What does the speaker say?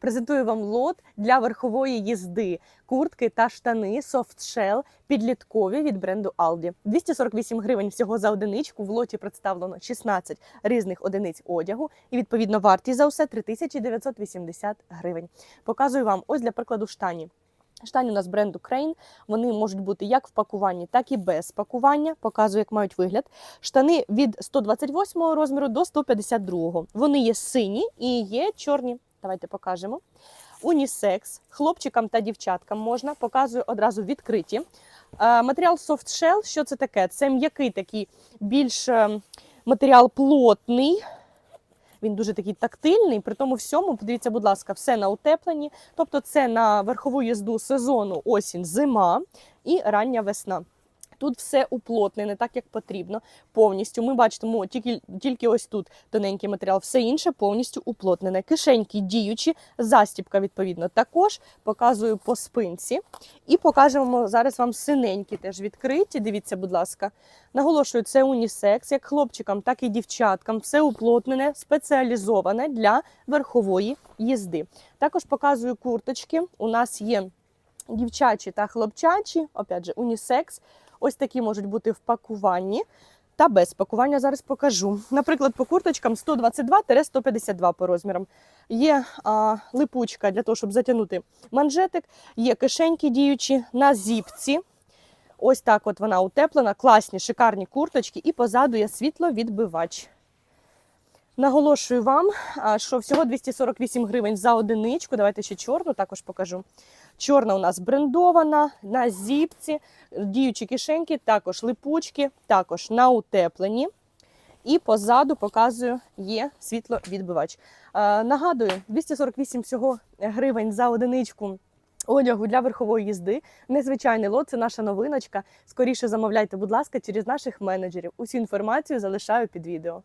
Презентую вам лот для верхової їзди, куртки та штани софтшел підліткові від бренду Aldi. 248 гривень всього за одиничку. В лоті представлено 16 різних одиниць одягу, і відповідно вартість за усе 3980 гривень. Показую вам ось для прикладу штані. Штані у нас бренду Crane. Вони можуть бути як в пакуванні, так і без пакування. Показую, як мають вигляд. Штани від 128 розміру до 152. Вони є сині і є чорні. Давайте покажемо. Унісекс, хлопчикам та дівчаткам можна. Показую одразу відкриті. Е, Матеріал Soft Shell, що це таке? Це м'який такий більш е, матеріал плотний. Він дуже такий тактильний, при тому всьому, подивіться, будь ласка, все на утепленні. Тобто це на верхову їзду сезону осінь, зима і рання весна. Тут все уплотнене, так як потрібно. Повністю. Ми бачимо тільки, тільки ось тут тоненький матеріал, все інше повністю уплотнене. Кишеньки діючі, застібка, відповідно, також показую по спинці. І покажемо зараз вам синенькі теж відкриті. Дивіться, будь ласка. Наголошую, це унісекс, як хлопчикам, так і дівчаткам. Все уплотнене, спеціалізоване для верхової їзди. Також показую курточки. У нас є дівчачі та хлопчачі, опять же, унісекс. Ось такі можуть бути в пакуванні та без пакування. Зараз покажу. Наприклад, по курточкам 122-152 по розмірам. Є а, липучка для того, щоб затягнути манжетик, є кишеньки діючі на зіпці. Ось так от вона утеплена, класні, шикарні курточки, і позаду є світловідбивач. Наголошую вам, що всього 248 гривень за одиничку. Давайте ще чорну також покажу. Чорна у нас брендована на зіпці, діючі кишеньки, також липучки, також на утеплені. І позаду показую є світловідбивач. Нагадую, 248 всього гривень за одиничку. Одягу для верхової їзди. Незвичайний лот, це наша новиночка. Скоріше замовляйте, будь ласка, через наших менеджерів. Усю інформацію залишаю під відео.